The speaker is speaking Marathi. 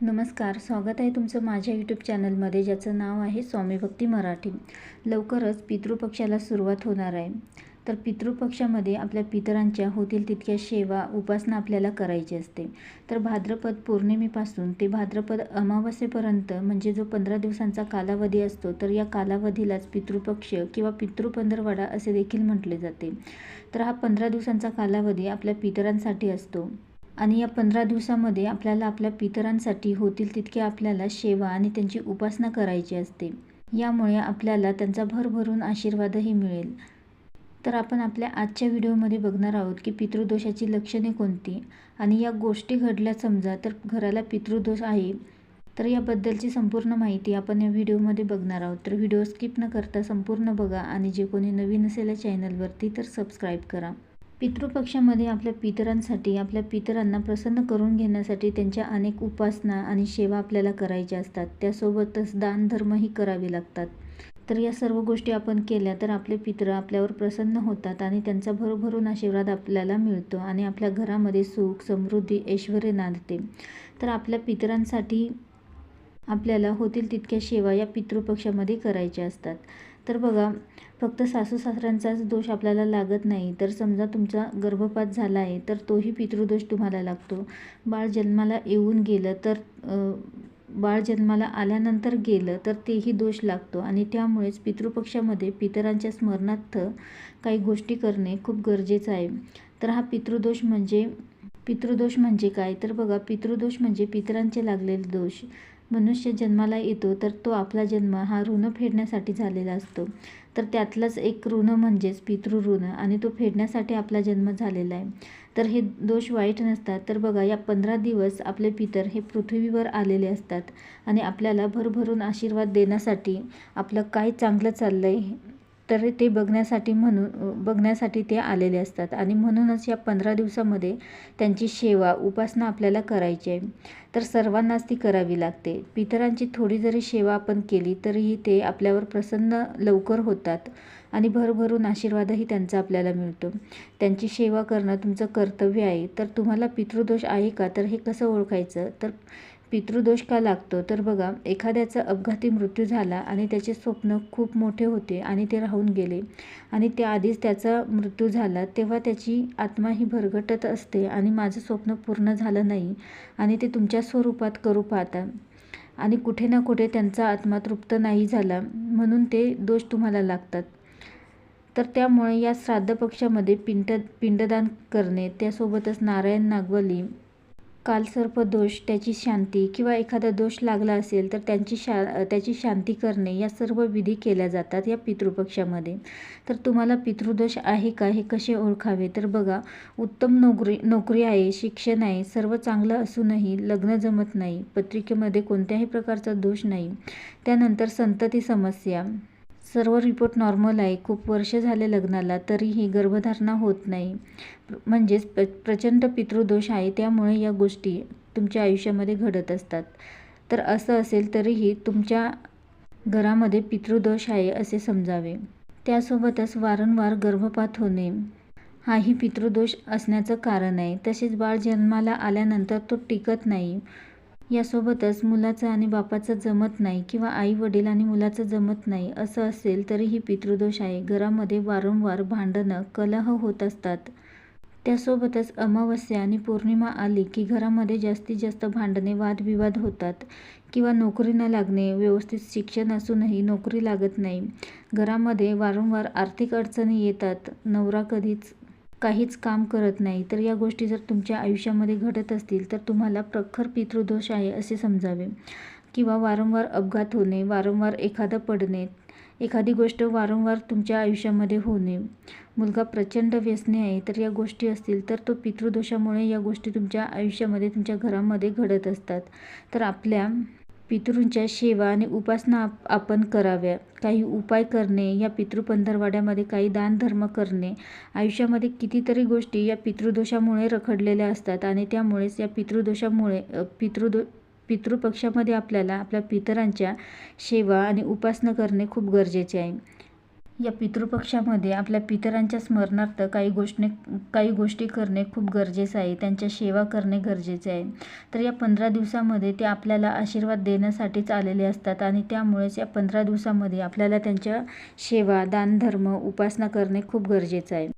नमस्कार स्वागत आहे तुमचं माझ्या यूट्यूब चॅनलमध्ये ज्याचं नाव आहे स्वामी भक्ती मराठी. लवकरच पितृपक्षाला सुरुवात होणार आहे. तर पितृपक्षामध्ये आपल्या पितरांच्या होतील तितक्या सेवा उपासना आपल्याला करायची असते. तर भाद्रपद पौर्णिमेपासून ते भाद्रपद अमावस्येपर्यंत म्हणजे जो पंधरा दिवसांचा कालावधी असतो तर या कालावधीलाच पितृपक्ष किंवा पितृपंधरवाडा असे देखील म्हटले जाते. तर हा पंधरा दिवसांचा कालावधी आपल्या पितरांसाठी असतो. आणि या पंधरा दिवसामध्ये आपल्याला आपल्या पितरांसाठी होतील तितके आपल्याला सेवा आणि त्यांची उपासना करायची असते. यामुळे आपल्याला त्यांचा भरभरून आशीर्वादही मिळेल. तर आपण आपल्या आजच्या व्हिडिओमध्ये बघणार आहोत की पितृदोषाची लक्षणे कोणती? आणि या गोष्टी घडल्या समजा तर घराला पितृदोष आहे तर याबद्दलची संपूर्ण माहिती आपण या व्हिडिओमध्ये बघणार आहोत. तर व्हिडिओ स्किप न करता संपूर्ण बघा आणि जे कोणी नवीन असेल या चॅनलवरती तर सबस्क्राईब करा. पितृपक्षामध्ये आपल्या पितरांसाठी आपल्या पितरांना प्रसन्न करून घेण्यासाठी त्यांच्या अनेक उपासना आणि सेवा आपल्याला करायच्या असतात. त्यासोबतच दानधर्मही करावे लागतात. तर या सर्व गोष्टी आपण केल्या तर आपले पितर आपल्यावर प्रसन्न होतात आणि त्यांचा भरभरून आशीर्वाद आपल्याला मिळतो आणि आपल्या घरामध्ये सुख समृद्धी ऐश्वर नांदते. तर आपल्या पितरांसाठी आपल्याला होतील तितक्या सेवा या पितृपक्षामध्ये करायच्या असतात. तर बघा फक्त सासू सासऱ्यांचाच दोष आपल्याला लागत नाही. तर समजा तुमचा गर्भपात झाला आहे तर तोही पितृदोष तुम्हाला लागतो. बाळ जन्माला येऊन गेलं तर बाळ जन्माला आल्यानंतर गेलं तर तेही दोष लागतो आणि त्यामुळेच पितृपक्षामध्ये पितरांच्या स्मरणार्थ काही गोष्टी करणे खूप गरजेचं आहे. तर हा पितृदोष म्हणजे पितृदोष म्हणजे काय? तर बघा पितृदोष म्हणजे पितरांचे लागलेले दोष. मनुष्य जन्माला येतो तर तो आपला जन्म हा ऋण फेडण्यासाठी झालेला असतो. तर त्यातलंच एक ऋण म्हणजेच पितृऋण आणि तो फेडण्यासाठी आपला जन्म झालेला आहे. तर हे दोष वाईट नसतात. तर बघा या पंधरा दिवस आपले पितर हे पृथ्वीवर आलेले असतात आणि आपल्याला भरभरून आशीर्वाद देण्यासाठी आपलं काय चांगलं चाललं आहे तर ते बघण्यासाठी म्हणून बघण्यासाठी ते आलेले असतात. आणि म्हणूनच या पंधरा दिवसामध्ये त्यांची सेवा उपासना आपल्याला करायची आहे. तर सर्वांनाच ती करावी लागते. पितरांची थोडी जरी सेवा आपण केली तरीही ते आपल्यावर प्रसन्न लवकर होतात. आणि भरभरून आशीर्वादही त्यांचा आपल्याला मिळतो. त्यांची सेवा करणं तुमचं कर्तव्य आहे. तर तुम्हाला पितृदोष आहे का? तर हे कसं ओळखायचं? तर पितृदोष का लागतो? तर बघा एखाद्याचा अपघाती मृत्यू झाला आणि त्याचे स्वप्न खूप मोठे होते आणि ते राहून गेले आणि त्याआधीच त्याचा मृत्यू झाला तेव्हा त्याची आत्मा ही भरगटत असते आणि माझं स्वप्न पूर्ण झालं नाही आणि ते तुमच्या स्वरूपात करू पाहता. आणि कुठे ना कुठे त्यांचा आत्मा तृप्त नाही झाला म्हणून ते दोष तुम्हाला लागतात. तर त्यामुळे या श्राद्ध पक्षामध्ये पिंड पिंडदान करणे त्यासोबतच नारायण नागवली कालसर्प दोष त्याची शांती किंवा एखादा दोष लागला असेल तर त्यांची शा त्याची शांती करणे या सर्व विधी केल्या जातात या पितृपक्षामध्ये. तर तुम्हाला पितृदोष आहे का हे कसे ओळखावे? तर बघा उत्तम नोकरी नोकरी आहे शिक्षण आहे सर्व चांगलं असूनही लग्न जमत नाही पत्रिकेमध्ये कोणत्याही प्रकारचा दोष नाही. त्यानंतर संतती समस्या. सर्व रिपोर्ट नॉर्मल आहे. खूप वर्ष झाले लग्नाला तरीही गर्भधारणा होत नाही. म्हणजेच प्र प्रचंड पितृदोष आहे. त्यामुळे या गोष्टी तुमच्या आयुष्यामध्ये घडत असतात. तर असं असेल तरीही तुमच्या घरामध्ये पितृदोष आहे असे समजावे. त्यासोबतच वारंवार गर्भपात होणे हाही पितृदोष असण्याचं कारण आहे. तसेच बाळ जन्माला आल्यानंतर तो टिकत नाही. यासोबतच मुलाचं आणि बापाचं जमत नाही किंवा आई वडील आणि मुलाचं जमत नाही असं असेल तरीही पितृदोष आहे. घरामध्ये वारंवार भांडणं कलह होत असतात. त्यासोबतच अमावस्या आणि पौर्णिमा आली की घरामध्ये जास्तीत जास्त भांडणे वादविवाद होतात किंवा नोकरी न लागणे व्यवस्थित शिक्षण असूनही नोकरी लागत नाही. घरामध्ये वारंवार आर्थिक अडचणी येतात. नवरा कधीच काहीच काम करत नाही तर या गोष्टी जर तुमच्या आयुष्यामध्ये घडत असतील तर तुम्हाला प्रखर पितृदोष आहे असे समजावे. किंवा वारंवार अपघात होणे वारंवार एखादं पडणे एखादी गोष्ट वारंवार तुमच्या आयुष्यामध्ये होणे. मुलगा प्रचंड व्यसने आहे तर या गोष्टी असतील तर तो पितृदोषामुळे या गोष्टी तुमच्या आयुष्यामध्ये तुमच्या घरामध्ये घडत असतात. तर आपल्या पितृंच्या सेवा आणि उपासना आप आपण कराव्या. काही उपाय करणे या पितृपंधरवाड्यामध्ये काही दानधर्म करणे. आयुष्यामध्ये कितीतरी गोष्टी या पितृदोषामुळे रखडलेल्या असतात आणि त्यामुळेच या पितृदोषामुळे पितृदो पितृपक्षामध्ये आपल्याला आपल्या पितरांच्या सेवा आणि उपासना करणे खूप गरजेचे आहे. या पितृपक्षामध्ये आपल्या पितरांच्या स्मरणार्थ काही गोष्टी काही गोष्टी करणे खूप गरजेचं आहे. त्यांच्या सेवा करणे गरजेचे आहे. तर या पंधरा दिवसामध्ये ते आपल्याला आशीर्वाद देण्यासाठीच आलेले असतात आणि त्यामुळेच या पंधरा दिवसामध्ये आपल्याला त्यांच्या सेवा दानधर्म उपासना करणे खूप गरजेचं आहे.